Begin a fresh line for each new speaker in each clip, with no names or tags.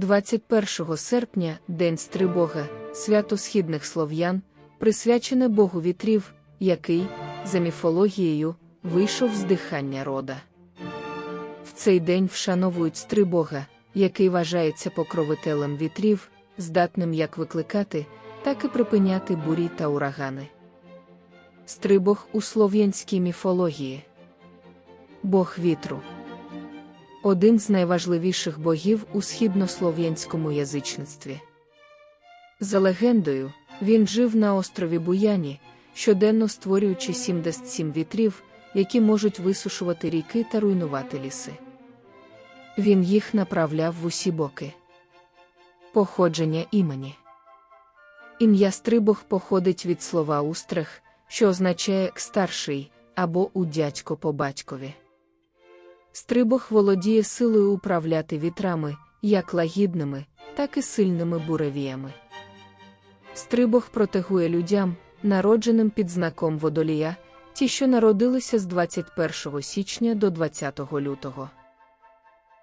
21 серпня День Стрибога, свято східних слов'ян, присвячене Богу вітрів, який, за міфологією, вийшов з дихання рода. В цей день вшановують Стрибога, який вважається покровителем вітрів, здатним як викликати, так і припиняти бурі та урагани. Стрибог у слов'янській міфології. Бог вітру. Один з найважливіших богів у східнослов'янському язичництві. За легендою, він жив на острові Буяні, щоденно створюючи 77 вітрів, які можуть висушувати ріки та руйнувати ліси. Він їх направляв в усі боки. Походження імені. Ім'я Стрибог походить від слова устрах, що означає старший або у дядько по батькові. Стрибог володіє силою управляти вітрами, як лагідними, так і сильними буревіями. Стрибог протегує людям, народженим під знаком водолія, ті, що народилися з 21 січня до 20 лютого.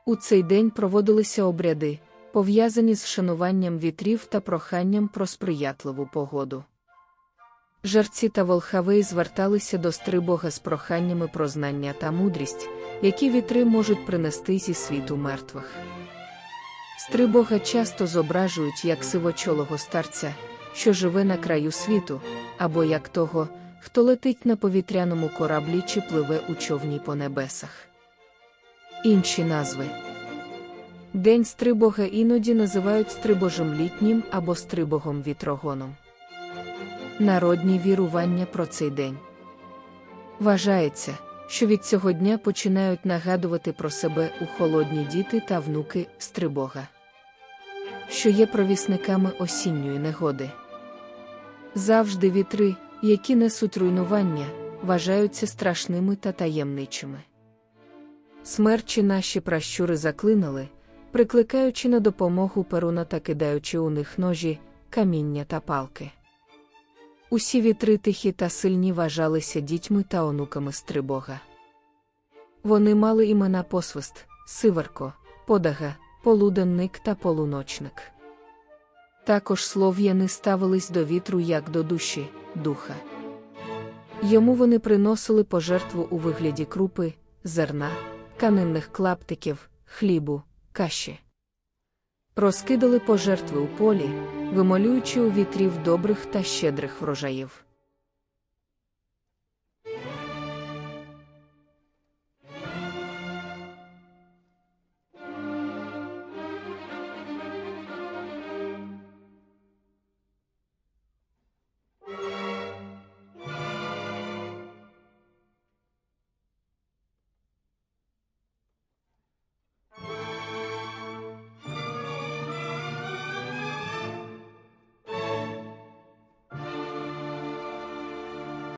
У цей день проводилися обряди, пов'язані з вшануванням вітрів та проханням про сприятливу погоду. Жарці та волхавеї зверталися до Стрибога з проханнями про знання та мудрість, які вітри можуть принести зі світу мертвих. Стрибога часто зображують як сивочолого старця, що живе на краю світу, або як того, хто летить на повітряному кораблі чи пливе у човні по небесах. Інші назви День Стрибога іноді називають Стрибожим літнім або Стрибогом вітрогоном. Народні вірування про цей день. Вважається, що від цього дня починають нагадувати про себе у холодні діти та внуки Стрибога, що є провісниками осінньої негоди. Завжди вітри, які несуть руйнування, вважаються страшними та таємничими. Смерчі наші пращури заклинали, прикликаючи на допомогу перуна та кидаючи у них ножі, каміння та палки. Усі вітри тихі та сильні вважалися дітьми та онуками Стрибога. Вони мали імена посвист, сиверко, подага, полуденник та полуночник. Також слов'яни ставились до вітру як до душі, духа. Йому вони приносили пожертву у вигляді крупи, зерна, тканинних клаптиків, хлібу, каші. Розкидали пожертви у полі, вимолюючи у вітрів добрих та щедрих врожаїв.